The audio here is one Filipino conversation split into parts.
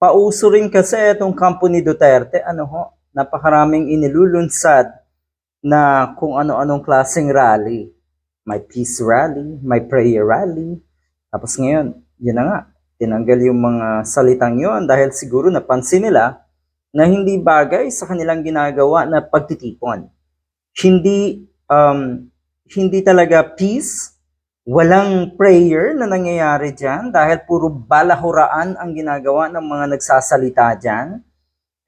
pauso rin kasi itong kampo ni Duterte, ano ho, napakaraming inilulunsad na kung ano-anong klaseng rally. May peace rally, may prayer rally. Tapos ngayon, yun na nga, tinanggal yung mga salitang yon dahil siguro napansin nila na hindi bagay sa kanilang ginagawa na pagtitipon. Hindi um, hindi talaga peace, walang prayer na nangyayari dyan dahil puro balahuraan ang ginagawa ng mga nagsasalita dyan.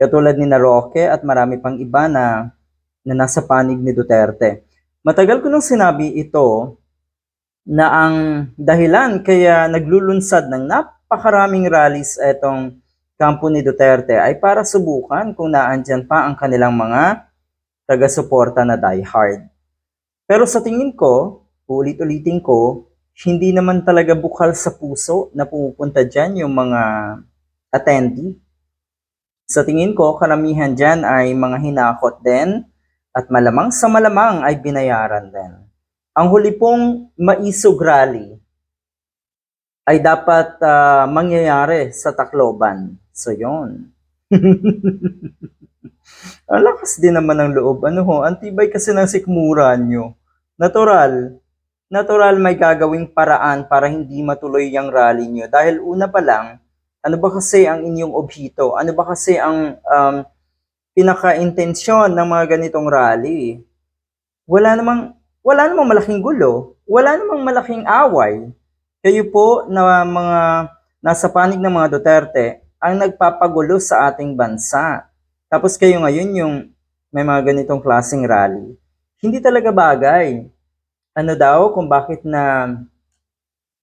Katulad ni Roque at marami pang iba na, na nasa panig ni Duterte. Matagal ko nang sinabi ito na ang dahilan kaya naglulunsad ng napakaraming rallies etong kampo ni Duterte ay para subukan kung naandyan pa ang kanilang mga taga-suporta na diehard. Pero sa tingin ko, ulit-ulitin ko, hindi naman talaga bukal sa puso na pupunta dyan yung mga attendee. Sa tingin ko, karamihan dyan ay mga hinakot din at malamang sa malamang ay binayaran din. Ang huli pong maisog rally ay dapat ah, mangyayari sa Tacloban. So, yon. Ang lakas din naman ng loob. Ano ho, antibay kasi ng sikmura nyo. Natural. Natural may gagawing paraan para hindi matuloy yung rally nyo. Dahil una pa lang, ano ba kasi ang inyong obhito? Ano ba kasi ang um, pinaka-intensyon ng mga ganitong rally? Wala namang, wala namang malaking gulo. Wala namang malaking away. Kayo po na mga nasa panig ng mga Duterte ang nagpapagulo sa ating bansa. Tapos kayo ngayon yung may mga ganitong klaseng rally. Hindi talaga bagay. Ano daw kung bakit na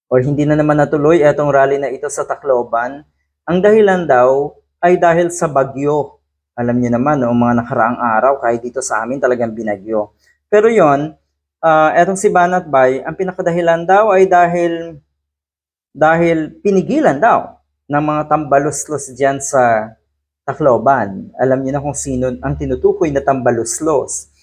or hindi na naman natuloy itong rally na ito sa Tacloban, ang dahilan daw ay dahil sa bagyo. Alam niyo naman, noong mga nakaraang araw, kahit dito sa amin talagang binagyo. Pero yon, uh, etong si Banat Bay, ang pinakadahilan daw ay dahil dahil pinigilan daw ng mga tambaluslos diyan sa Tacloban. Alam niyo na kung sino ang tinutukoy na tambaluslos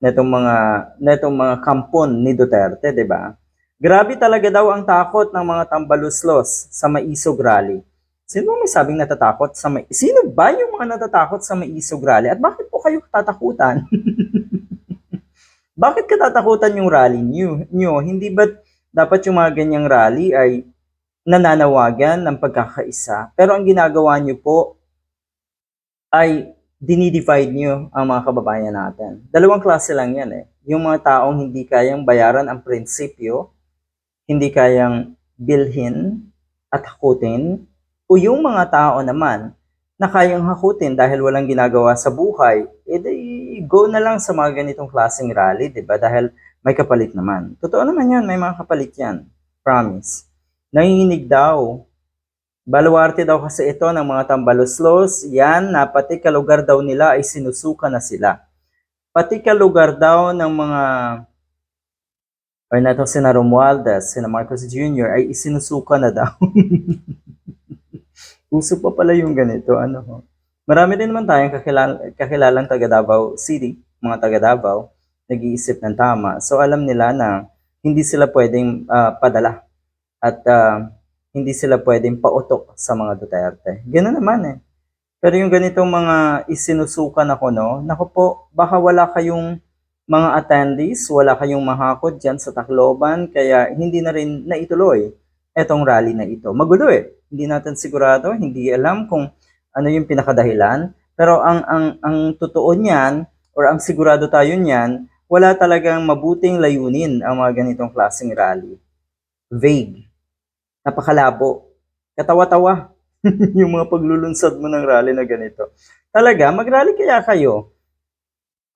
netong mga netong mga kampon ni Duterte, 'di ba? Grabe talaga daw ang takot ng mga tambaluslos sa Maisog Rally. Sino may sabing natatakot sa may Sino ba yung mga natatakot sa Maisog Rally? At bakit po kayo tatakutan? bakit ka tatakutan yung rally niyo? Nyo? Hindi ba dapat yung mga ganyang rally ay nananawagan ng pagkakaisa? Pero ang ginagawa niyo po ay dinidivide nyo ang mga kababayan natin. Dalawang klase lang yan eh. Yung mga taong hindi kayang bayaran ang prinsipyo, hindi kayang bilhin at hakutin, o yung mga tao naman na kayang hakutin dahil walang ginagawa sa buhay, edi go na lang sa mga ganitong klaseng rally, di ba? Dahil may kapalit naman. Totoo naman yan, may mga kapalit yan. Promise. Nanginginig daw Baluarte daw kasi ito ng mga tambaluslos, yan na pati kalugar daw nila ay sinusuka na sila. Pati kalugar daw ng mga or na itong sina Romualdez, sina Marcos Jr. ay isinusuka na daw. Uso pa pala yung ganito, ano ho. Marami din naman tayong kakilala, kakilalang taga Davao City, mga taga Davao, nag-iisip ng tama. So alam nila na hindi sila pwedeng ah, padala at ah, hindi sila pwedeng pautok sa mga Duterte. Ganoon naman eh. Pero yung ganitong mga isinusukan ako, no, naku po, baka wala kayong mga attendees, wala kayong mahakot dyan sa Tacloban, kaya hindi na rin naituloy etong rally na ito. Magulo eh. Hindi natin sigurado, hindi alam kung ano yung pinakadahilan. Pero ang, ang, ang totoo niyan, or ang sigurado tayo niyan, wala talagang mabuting layunin ang mga ganitong klaseng rally. Vague napakalabo. Katawa-tawa yung mga paglulunsad mo ng rally na ganito. Talaga, mag-rally kaya kayo.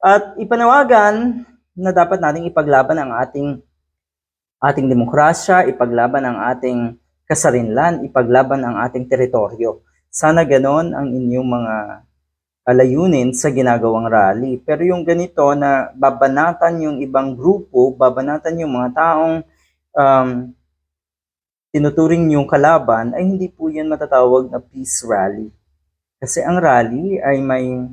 At ipanawagan na dapat nating ipaglaban ang ating ating demokrasya, ipaglaban ang ating kasarinlan, ipaglaban ang ating teritoryo. Sana ganon ang inyong mga alayunin sa ginagawang rally. Pero yung ganito na babanatan yung ibang grupo, babanatan yung mga taong um, tinuturing yung kalaban, ay hindi po yan matatawag na peace rally. Kasi ang rally ay may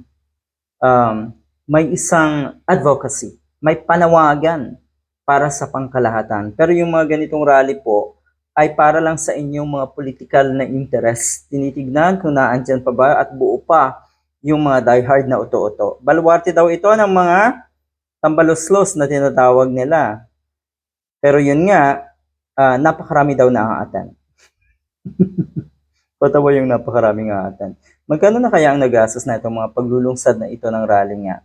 um, may isang advocacy, may panawagan para sa pangkalahatan. Pero yung mga ganitong rally po, ay para lang sa inyong mga political na interest. Tinitignan kung naandyan pa ba at buo pa yung mga diehard na uto-uto. Baluarte daw ito ng mga tambaloslos na tinatawag nila. Pero yun nga, ah, napakarami daw na aatan. Patawa yung napakaraming aatan. Magkano na kaya ang nagastos na itong mga paglulungsad na ito ng rally nga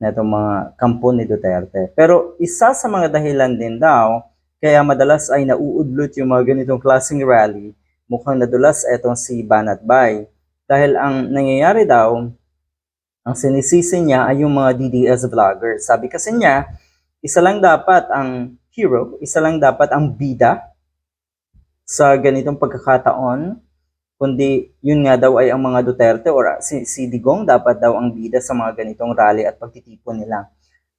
na itong mga kampo ni Duterte. Pero isa sa mga dahilan din daw, kaya madalas ay nauudlot yung mga ganitong klaseng rally, mukhang nadulas etong si Banat Bay. Dahil ang nangyayari daw, ang sinisisi niya ay yung mga DDS vloggers. Sabi kasi niya, isa lang dapat ang hero, isa lang dapat ang bida sa ganitong pagkakataon, kundi yun nga daw ay ang mga Duterte or si, si Digong dapat daw ang bida sa mga ganitong rally at pagtitipon nila.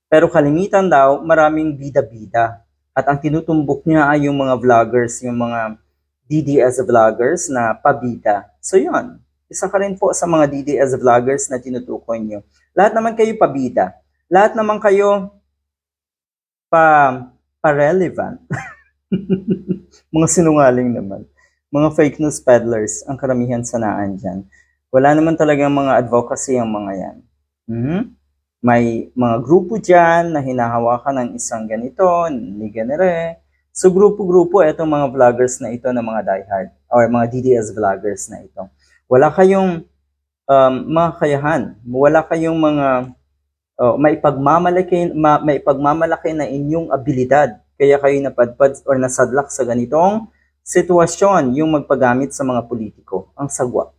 Pero kalimitan daw, maraming bida-bida. At ang tinutumbok niya ay yung mga vloggers, yung mga DDS vloggers na pabida. So yun, isa ka rin po sa mga DDS vloggers na tinutukoy niyo. Lahat naman kayo pabida. Lahat naman kayo pa, pa-relevant. mga sinungaling naman. Mga fake news peddlers ang karamihan sa naan dyan. Wala naman talagang mga advocacy ang mga yan. Mhm. May mga grupo dyan na hinahawakan ng isang ganito, ni ganere. So grupo-grupo itong mga vloggers na ito ng mga diehard or mga DDS vloggers na ito. Wala kayong um, mga kayahan. Wala kayong mga oh, maipagmamalaki, ma, maipagmamalaki na inyong abilidad. Kaya kayo napadpad or nasadlak sa ganitong sitwasyon yung magpagamit sa mga politiko. Ang sagwa.